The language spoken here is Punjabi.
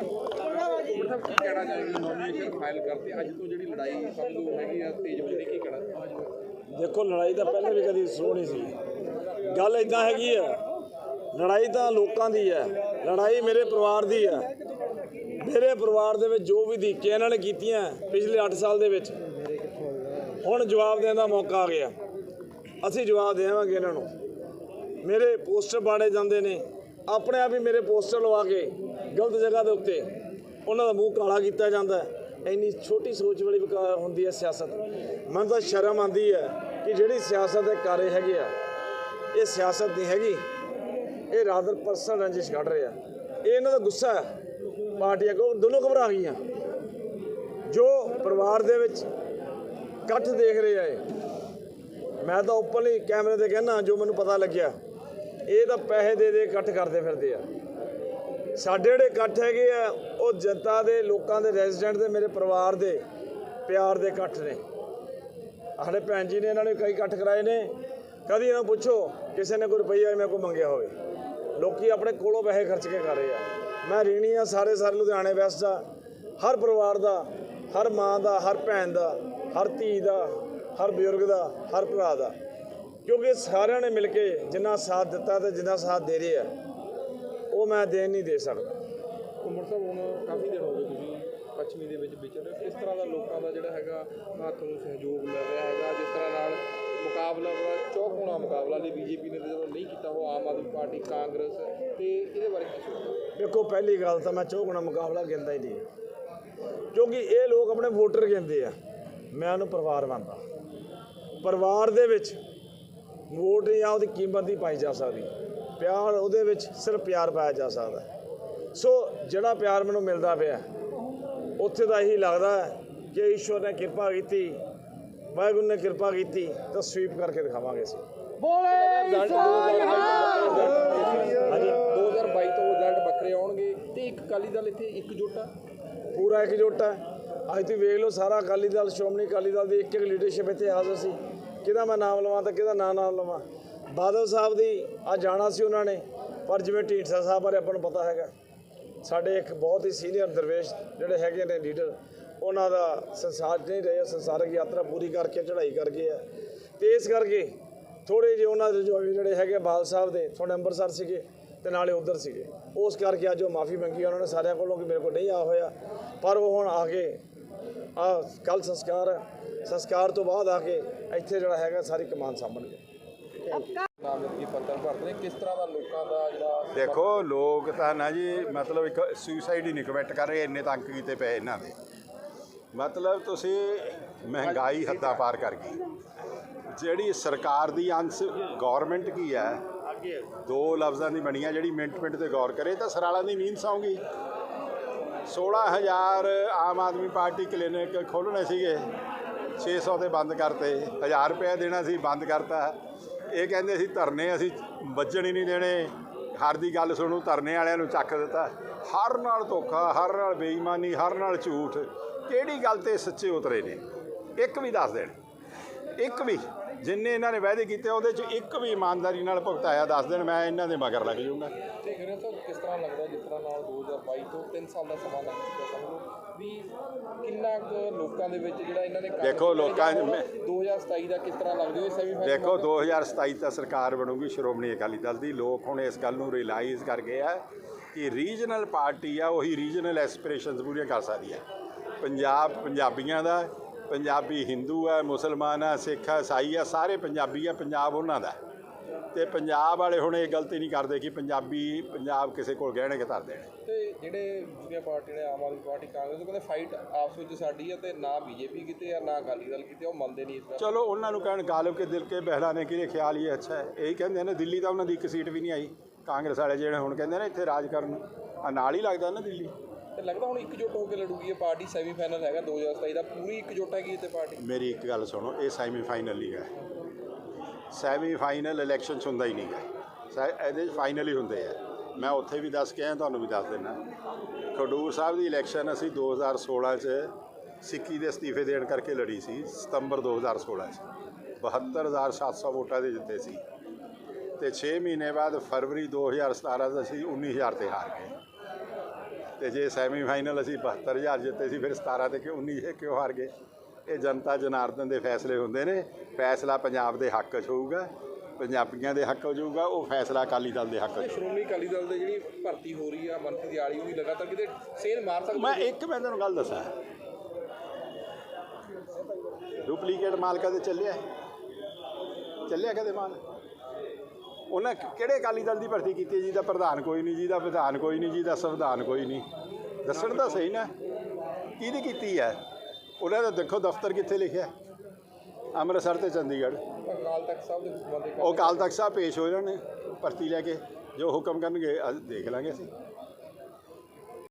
ਕੀ ਕਹਿਣਾ ਚਾਹੀਦਾ ਨੋਮੀਨੇਸ਼ਨ ਫਾਈਲ ਕਰਤੀ ਅੱਜ ਤੋਂ ਜਿਹੜੀ ਲੜਾਈ ਸਮਝ ਹੈਗੀ ਆ ਤੇਜ਼ ਹੋ ਜਿਹੜੀ ਕੀ ਕਹਿਣਾ ਦੇਖੋ, ਲੜਾਈ ਤਾਂ ਪਹਿਲਾਂ ਵੀ ਕਦੀ ਸੋ ਨਹੀਂ ਸੀ। ਗੱਲ ਇਦਾਂ ਹੈਗੀ ਆ, ਲੜਾਈ ਤਾਂ ਲੋਕਾਂ ਦੀ ਹੈ ਲੜਾਈ ਮੇਰੇ ਪਰਿਵਾਰ ਦੀ ਹੈ ਮੇਰੇ ਪਰਿਵਾਰ ਦੇ ਵਿੱਚ ਜੋ ਵੀ ਦੀਕੇ ਇਹਨਾਂ ਨੇ ਕੀਤੀਆਂ ਪਿਛਲੇ 8 ਸਾਲ ਦੇ ਵਿੱਚ, ਹੁਣ ਜਵਾਬ ਦੇਣ ਦਾ ਮੌਕਾ ਆ ਗਿਆ। ਅਸੀਂ ਜਵਾਬ ਦੇਵਾਂਗੇ ਇਹਨਾਂ ਨੂੰ। ਮੇਰੇ ਪੋਸਟਰ ਬਾੜੇ ਜਾਂਦੇ ਨੇ, ਆਪਣੇ ਆਪ ਹੀ ਮੇਰੇ ਪੋਸਟਰ ਲਵਾ ਕੇ ਗਲਤ ਜਗ੍ਹਾ ਦੇ ਉੱਤੇ ਉਹਨਾਂ ਦਾ ਮੂੰਹ ਕਾਲਾ ਕੀਤਾ ਜਾਂਦਾ ਇੰਨੀ ਛੋਟੀ ਸੋਚ ਵਾਲੀ ਹੁੰਦੀ ਹੈ ਸਿਆਸਤ। ਮਨ ਤਾਂ ਸ਼ਰਮ ਆਉਂਦੀ ਹੈ ਕਿ ਜਿਹੜੀ ਸਿਆਸਤ ਦੇ ਕਾਰੇ ਹੈਗੇ ਆ, ਇਹ ਸਿਆਸਤ ਨਹੀਂ ਹੈਗੀ। ਇਹ ਰਾਦਰ ਪਰਸਨ ਰੰਜਿਸ਼ ਕੱਢ ਰਿਹਾ ਇਹ ਇਹਨਾਂ ਦਾ ਗੁੱਸਾ ਹੈ। ਪਾਰਟੀਆਂ ਕੋ ਦੋਨੋਂ ਘਬਰਾ ਗਈਆਂ। ਜੋ ਪਰਿਵਾਰ ਦੇ ਵਿੱਚ ਇਕੱਠ ਦੇਖ ਰਹੇ ਆ ਮੈਂ ਤਾਂ ਓਪਨਲੀ ਕੈਮਰੇ ਤੇ ਕਹਿਣਾ ਜੋ ਮੈਨੂੰ ਪਤਾ ਲੱਗਿਆ, ਇਹ ਤਾਂ ਪੈਸੇ ਦੇ ਦੇ ਇਕੱਠ ਕਰਦੇ ਫਿਰਦੇ ਆ। ਸਾਡੇ ਜਿਹੜੇ ਇਕੱਠ ਹੈਗੇ ਆ, ਉਹ ਜਨਤਾ ਦੇ, ਲੋਕਾਂ ਦੇ ਰੈਜ਼ੀਡੈਂਟ ਦੇ, ਮੇਰੇ ਪਰਿਵਾਰ ਦੇ ਪਿਆਰ ਦੇ ਇਕੱਠ ਨੇ। ਸਾਡੇ ਭੈਣ ਜੀ ਨੇ ਇਹਨਾਂ ਨੇ ਕਈ ਇਕੱਠ ਕਰਾਏ ਨੇ। ਕਦੀ ਇਹਨਾਂ ਨੂੰ ਪੁੱਛੋ, ਕਿਸੇ ਨੇ ਕੋਈ ਰੁਪਈਆ ਮੇਰੇ ਕੋਲ ਮੰਗਿਆ ਹੋਵੇ। ਲੋਕੀ ਆਪਣੇ ਕੋਲੋਂ ਪੈਸੇ ਖਰਚ ਕੇ ਕਰ ਰਹੇ ਆ। ਮੈਂ ਰੀਣੀ ਆ ਸਾਰੇ ਸਾਰੇ ਲੁਧਿਆਣੇ ਵੈਸਟ ਦਾ। ਹਰ ਪਰਿਵਾਰ ਦਾ, ਹਰ ਮਾਂ ਦਾ, ਹਰ ਭੈਣ ਦਾ, ਹਰ ਧੀ ਦਾ, ਹਰ ਬਜ਼ੁਰਗ ਦਾ, ਹਰ ਭਰਾ ਦਾ। ਕਿਉਂਕਿ ਸਾਰਿਆਂ ਨੇ ਮਿਲ ਕੇ ਜਿੰਨਾ ਸਾਥ ਦਿੱਤਾ ਤੇ ਜਿੰਨਾ ਸਾਥ ਦੇ ਰਹੇ ਆ। ਉਹ ਮੈਂ ਦੇਣ ਨਹੀਂ ਦੇ ਸਕਦਾ। ਉਮਰ ਸਾਹਿਬ ਹੁਣ ਕਾਫੀ ਦਿਨ ਹੋ ਗਏ ਤੁਸੀਂ ਪੱਛਮੀ ਦੇ ਵਿੱਚ ਵਿਚਰ ਰਹੇ ਹੋ। ਕਿਸ ਤਰ੍ਹਾਂ ਦਾ ਲੋਕਾਂ ਦਾ ਜਿਹੜਾ ਹੈਗਾ ਹੱਥ ਨੂੰ ਸਹਿਯੋਗ ਮਿਲ ਰਿਹਾ ਹੈਗਾ? ਜਿਸ ਤਰ੍ਹਾਂ ਨਾਲ ਮੁਕਾਬਲਾ ਬੜਾ ਚੌਕੋਣਾ ਮੁਕਾਬਲਾ ਦੀ ਬੀਜੇਪੀ ਨੇ ਤਾਂ ਜਦੋਂ ਨਹੀਂ ਕੀਤਾ ਉਹ ਆਮ ਆਦਮੀ ਪਾਰਟੀ ਕਾਂਗਰਸ ਤੇ ਇਹਦੇ ਬਾਰੇ ਕੀ ਸੋਚਦੇ ਦੇਖੋ ਪਹਿਲੀ ਗੱਲ ਤਾਂ ਮੈਂ ਚੌਗੁਣਾ ਮੁਕਾਬਲਾ ਗਿਣਦਾ ਹੀ ਨਹੀਂ। ਕਿਉਂਕਿ ਇਹ ਲੋਕ ਆਪਣੇ ਵੋਟਰ ਗਿਣਦੇ ਆ। ਮੈਂ ਉਹਨੂੰ ਪਰਿਵਾਰ ਮੰਨਦਾ। ਪਰਿਵਾਰ ਦੇ ਵਿੱਚ ਵੋਟ ਜਾਂ ਉਹਦੀ ਕੀਮਤ ਨਹੀਂ ਪਾਈ ਜਾ ਸਕਦੀ। ਪਿਆਰ ਉਹਦੇ ਵਿੱਚ ਸਿਰਫ ਪਿਆਰ ਪਾਇਆ ਜਾ ਸਕਦਾ। ਸੋ ਜਿਹੜਾ ਪਿਆਰ ਮੈਨੂੰ ਮਿਲਦਾ ਪਿਆ ਉੱਥੇ ਤਾਂ ਇਹੀ ਲੱਗਦਾ ਹੈ ਕਿ ਈਸ਼ਵਰ ਨੇ ਕਿਰਪਾ ਕੀਤੀ ਵਾਹਿਗੁਰੂ ਨੇ ਕਿਰਪਾ ਕੀਤੀ ਤਾਂ ਸਵੀਪ ਕਰਕੇ ਦਿਖਾਵਾਂਗੇ ਅਸੀਂ। ਹਾਂਜੀ 2022 ਤੋਂ ਰਿਜ਼ਲਟ ਵੱਖਰੇ ਆਉਣਗੇ ਤੇ ਇੱਕ ਅਕਾਲੀ ਦਲ ਇੱਥੇ ਇਕਜੁੱਟ ਆ। ਪੂਰਾ ਇਕਜੁੱਟ ਹੈ ਅੱਜ ਤੁਸੀਂ ਵੇਖ ਲਓ ਸਾਰਾ ਅਕਾਲੀ ਦਲ ਸ਼੍ਰੋਮਣੀ ਅਕਾਲੀ ਦਲ ਦੀ ਇੱਕ ਇੱਕ ਲੀਡਰਸ਼ਿਪ ਇੱਥੇ ਹਾਜ਼ਰ ਸੀ। ਕਿਹਦਾ ਮੈਂ ਨਾਮ ਲਵਾਂ ਤਾਂ ਕਿਹਦਾ ਨਾਂ ਨਾਮ ਲਵਾਂ? ਬਾਦਲ ਸਾਹਿਬ ਦੀ ਆ ਜਾਣਾ ਸੀ ਉਹਨਾਂ ਨੇ, ਪਰ ਜਿਵੇਂ ਢੀਂਡਸਾ ਸਾਹਿਬ ਬਾਰੇ ਆਪਾਂ ਨੂੰ ਪਤਾ ਹੈਗਾ, ਸਾਡੇ ਇੱਕ ਬਹੁਤ ਹੀ ਸੀਨੀਅਰ ਦਰਵੇਸ਼ ਜਿਹੜੇ ਹੈਗੇ ਨੇ ਲੀਡਰ ਉਹਨਾਂ ਦਾ ਸੰਸਾਰ ਨਹੀਂ ਰਹੇ, ਸੰਸਾਰਕ ਯਾਤਰਾ ਪੂਰੀ ਕਰਕੇ, ਚੜ੍ਹਾਈ ਕਰ ਗਏ ਆ। ਤੇ ਇਸ ਕਰਕੇ ਥੋੜੇ ਜਿਹੇ ਉਹਨਾਂ ਦੇ ਜੋ ਜਿਹੜੇ ਹੈਗੇ ਬਾਲ ਸਾਹਿਬ ਦੇ ਥੋੜੇ ਅੰਮ੍ਰਿਤਸਰ ਸੀਗੇ ਤੇ ਨਾਲੇ ਉਧਰ ਸੀਗੇ। ਉਸ ਕਰਕੇ ਅੱਜ ਉਹ ਮਾਫੀ ਮੰਗੀ, ਉਹਨਾਂ ਨੇ ਸਾਰਿਆਂ ਕੋਲੋਂ ਕਿ ਮੇਰੇ ਕੋਲ ਨਹੀਂ ਆ ਹੋਇਆ। ਪਰ ਉਹ ਹੁਣ ਆ ਕੇ, ਆ ਕੱਲ ਸੰਸਕਾਰ ਸੰਸਕਾਰ ਤੋਂ ਬਾਅਦ ਆ ਕੇ ਇੱਥੇ ਜਿਹੜਾ ਹੈਗਾ ਸਾਰੀ ਕਮਾਨ ਸਾਂਭਣਗੇ ਨਾਮਜ਼ਦਗੀ ਪੱਤਰ ਭਰਦੇ ਕਿਸ ਤਰ੍ਹਾਂ ਦਾ ਲੋਕਾਂ ਦਾ ਜਿਹੜਾ ਦੇਖੋ, ਲੋਕ ਤਾਂ ਨਾ ਜੀ, ਮਤਲਬ ਇੱਕ ਸੁਸਾਈਡ ਹੀ ਨਹੀਂ ਕਮਿਟ ਕਰ ਰਹੇ, ਇੰਨੇ ਤੰਗ ਕੀਤੇ ਪਏ ਇਹਨਾਂ ਦੇ। ਮਤਲਬ ਤੁਸੀਂ ਮਹਿੰਗਾਈ ਹੱਦਾਂ ਪਾਰ ਕਰ ਗਈ। ਜਿਹੜੀ ਸਰਕਾਰ ਦੀ ਅੰਸ਼ ਗਵਰਨਮੈਂਟ ਕੀ ਹੈ? ਦੋ ਲਫ਼ਜ਼ਾਂ ਦੀ ਬਣੀ ਆ ਜਿਹੜੀ ਮਿੰਟ ਮਿੰਟ ਤੇ ਗੌਰ ਕਰੇ, ਤਾਂ ਸਰਾਲਾਂ ਦੀ ਨੀਂਦ ਸੌਂਗੀ। 16000 ਆਮ ਆਦਮੀ ਪਾਰਟੀ ਕਲੀਨਿਕ ਖੋਲ੍ਹਣੇ ਸੀਗੇ 600 ਦੇ ਬੰਦ ਕਰਤੇ 1000 ਰੁਪਏ ਦੇਣਾ ਸੀ, ਬੰਦ ਕਰਤਾ। ਇਹ ਕਹਿੰਦੇ ਅਸੀਂ ਧਰਨੇ ਅਸੀਂ ਵੱਜਣ ਹੀ ਨਹੀਂ ਦੇਣੇ। ਹਰ ਦੀ ਗੱਲ ਸੁਣੂ, ਧਰਨੇ ਵਾਲਿਆਂ ਨੂੰ ਚੱਕ ਦਿੱਤਾ। ਹਰ ਨਾਲ ਧੋਖਾ, ਹਰ ਨਾਲ ਬੇਈਮਾਨੀ, ਹਰ ਨਾਲ ਝੂਠ। ਕਿਹੜੀ ਗੱਲ ਤੇ ਸੱਚੇ ਉਤਰੇ ਨੇ? ਇੱਕ ਵੀ ਦੱਸ ਦੇਣ। ਇੱਕ ਵੀ, ਜਿੰਨੇ ਇਹਨਾਂ ਨੇ ਵਾਅਦੇ ਕੀਤੇ, ਉਹਦੇ ਚ ਇੱਕ ਵੀ ਇਮਾਨਦਾਰੀ ਨਾਲ ਭੁਗਤਾਇਆ ਦੱਸ ਦੇਣ, ਮੈਂ ਇਹਨਾਂ ਦੇ ਮਗਰ ਲੱਗ ਜਾਊਂਗਾ। ਤੇ ਕਿਸ ਤਰ੍ਹਾਂ ਲੱਗਦਾ ਜਿਸ ਤਰ੍ਹਾਂ ਨਾਲ 2022 ਤੋਂ 3 ਸਾਲ ਦਾ ਸਮਾਂ ਲੱਗ ਚੁੱਕਾ ਵੀ ਕਿੰਨਾ ਕੁ ਲੋਕਾਂ ਦੇ ਵਿੱਚ ਜਿਹੜਾ ਇਹਨਾਂ ਨੇ ਕੰਮ ਦੇਖੋ, ਕੀਤਾ ਲੋਕਾਂ ਜਾਂ ਮੈਂ- 2027 ਦਾ ਕਿਸ ਤਰ੍ਹਾਂ ਲੱਗਦਾ ਇਹ ਸੈਮੀ ਦੇਖੋ 2027 ਤਾਂ ਸਰਕਾਰ ਬਣੂਗੀ ਸ਼੍ਰੋਮਣੀ ਅਕਾਲੀ ਦਲ ਦੀ। ਲੋਕ ਹੁਣ ਇਸ ਗੱਲ ਨੂੰ ਰਿਅਲਾਈਜ਼ ਕਰ ਗਏ ਆ ਕਿ ਰੀਜਨਲ ਪਾਰਟੀ ਆ ਉਹੀ ਰੀਜਨਲ ਐਸਪੀਰੇਸ਼ਨਸ ਪੂਰੀਆਂ ਕਰ ਸਕਦੀ ਹੈ ਪੰਜਾਬ ਪੰਜਾਬੀਆਂ ਦਾ ਪੰਜਾਬੀ ਹਿੰਦੂ ਹੈ ਮੁਸਲਮਾਨ ਹੈ ਸਿੱਖ ਹੈ ਈਸਾਈ ਹੈ ਸਾਰੇ ਪੰਜਾਬੀ ਆ ਪੰਜਾਬ ਉਹਨਾਂ ਦਾ। ਤੇ ਪੰਜਾਬ ਵਾਲੇ ਹੁਣ ਇਹ ਗਲਤੀ ਨਹੀਂ ਕਰਦੇ ਕਿ ਪੰਜਾਬੀ ਪੰਜਾਬ ਕਿਸੇ ਕੋਲ ਗਹਿਣੇ ਕੇ ਧਰ ਦੇਣ ਤੇ ਜਿਹੜੇ ਦੂਜੀਆਂ ਪਾਰਟੀ ਨੇ ਆਮ ਆਦਮੀ ਪਾਰਟੀ ਕਾਂਗਰਸ ਉਹ ਕਹਿੰਦੇ ਫਾਈਟ ਆਪਸ ਵਿੱਚ ਸਾਡੀ ਹੈ ਤੇ ਨਾ ਬੀਜੇਪੀ ਕਿਤੇ ਆ ਨਾ ਅਕਾਲੀ ਦਲ ਕਿਤੇ ਉਹ ਮੰਨਦੇ ਨਹੀਂ ਇਸ ਚਲੋ ਉਹਨਾਂ ਨੂੰ ਕਹਿਣ ਗਾਲਬ ਕੇ ਦਿਲ ਕੇ ਬਹਿਲਾਨੇ ਕੇ ਖਿਆਲ ਹੀ ਅੱਛਾ ਹੈ। ਇਹੀ ਕਹਿੰਦੇ ਨੇ ਦਿੱਲੀ ਤਾਂ ਉਹਨਾਂ ਦੀ ਇੱਕ ਸੀਟ ਵੀ ਨਹੀਂ ਆਈ। ਕਾਂਗਰਸ ਵਾਲੇ ਜਿਹੜੇ ਹੁਣ ਕਹਿੰਦੇ ਨੇ ਇੱਥੇ ਰਾਜ ਕਰਨ ਆ ਨਾਲ ਹੀ ਲੱਗਦਾ ਨਾ ਦਿੱਲੀ। ਤੇ ਲੱਗਦਾ ਹੁਣ ਇਕਜੁੱਟ ਹੋ ਕੇ ਲੜੂਗੀ ਇਹ ਪਾਰਟੀ ਸੈਮੀ ਫਾਈਨਲ ਹੈਗਾ 2027 ਦਾ ਪੂਰੀ ਇਕਜੁੱਟ ਹੈਗੀ ਤੇ ਪਾਰਟੀ। ਮੇਰੀ ਇੱਕ ਗੱਲ ਸੁਣੋ ਇਹ ਸੈਮੀ ਫਾਈਨਲ ਹੀ ਹੈ। ਸੈਮੀ ਫਾਈਨਲ ਇਲੈਕਸ਼ਨ 'ਚ ਹੁੰਦਾ ਹੀ ਨਹੀਂ ਹੈ। ਸੈ- ਇਹਦੇ 'ਚ ਫਾਈਨਲ ਹੀ ਹੁੰਦੇ ਆ। ਮੈਂ ਉੱਥੇ ਵੀ ਦੱਸ ਕੇ ਆਇਆ, ਤੁਹਾਨੂੰ ਵੀ ਦੱਸ ਦਿੰਦਾ। ਖਡੂਰ ਸਾਹਿਬ ਦੀ ਇਲੈਕਸ਼ਨ ਅਸੀਂ 2016 'ਚ ਸਿੱਕੀ ਦੇ ਅਸਤੀਫੇ ਦੇਣ ਕਰਕੇ ਲੜੀ ਸੀ, ਸਤੰਬਰ 2016 'ਚ। 72700 ਵੋਟਾਂ ਦੇ ਜਿੱਤੇ ਸੀ। ਤੇ 6 ਮਹੀਨੇ ਬਾਅਦ ਫਰਵਰੀ 2017 'ਚ ਅਸੀਂ 19000 ਤੇ ਹਾਰ ਗਏ। ਤੇ ਜੇ ਸੈਮੀ ਫਾਈਨਲ ਅਸੀਂ 72000 ਜਿੱਤੇ ਸੀ, ਫਿਰ 17 ਤੇ ਕਿਉਂ 19 ਕਿਉਂ ਹਾਰ ਗਏ? ਇਹ ਜਨਤਾ ਜਨਾਰਦਨ ਦੇ ਫੈਸਲੇ ਹੁੰਦੇ ਨੇ। ਫੈਸਲਾ ਪੰਜਾਬ ਦੇ ਹੱਕ 'ਚ ਹੋਊਗਾ ਪੰਜਾਬੀਆਂ ਦੇ ਹੱਕ 'ਚ ਹੋਊਗਾ ਉਹ ਫੈਸਲਾ ਅਕਾਲੀ ਦਲ ਦੇ ਹੱਕ 'ਚ ਹੋਊਗਾ। ਸ਼੍ਰੋਮਣੀ ਅਕਾਲੀ ਦਲ ਦੇ ਜਿਹੜੀ ਭਰਤੀ ਹੋ ਰਹੀ ਆ ਮੰਤਰੀ ਦੀ ਆਲੀ ਉਹਦੀ ਲਗਾਤਾਰ ਕਿਤੇ ਸੇਨ ਮਾਰ ਸਕਦੀ ਮੈਂ ਇੱਕ ਮੈਂ ਤੁਹਾਨੂੰ ਗੱਲ ਦੱਸਾਂ। ਡੁਪਲੀਕੇਟ ਮਾਲ ਕਦੇ ਚੱਲਿਆ? ਚੱਲਿਆ ਕਦੇ ਮਾਲ? ਉਹਨਾਂ ਕਿਹੜੇ ਅਕਾਲੀ ਦਲ ਦੀ ਭਰਤੀ ਕੀਤੀ? ਹੈ? ਜਿਹਦਾ ਪ੍ਰਧਾਨ ਕੋਈ ਨਹੀਂ ਜਿਹਦਾ ਵਿਧਾਨ ਕੋਈ ਨਹੀਂ ਜਿਹਦਾ ਸੰਵਿਧਾਨ ਕੋਈ ਨਹੀਂ। ਦੱਸਣ ਤਾਂ ਸਹੀ ਨਾ। ਕਿਹਦੀ ਕੀਤੀ ਹੈ ਉਹਨਾਂ ਦਾ ਦੇਖੋ ਦਫ਼ਤਰ ਕਿੱਥੇ ਲਿਖਿਆ? ਅੰਮ੍ਰਿਤਸਰ ਤੇ ਚੰਡੀਗੜ੍ਹ ਅਕਾਲ ਤਖਤ ਸਾਹਿਬ ਦੇ ਬੰਦੇ ਉਹ ਅਕਾਲ ਤਖਤ ਸਾਹਿਬ ਪੇਸ਼ ਹੋ ਜਾਣ ਭਰਤੀ ਲੈ ਕੇ ਜੋ ਹੁਕਮ ਕਰਨਗੇ ਅਸੀਂ ਦੇਖ ਲਾਂਗੇ ਅਸੀਂ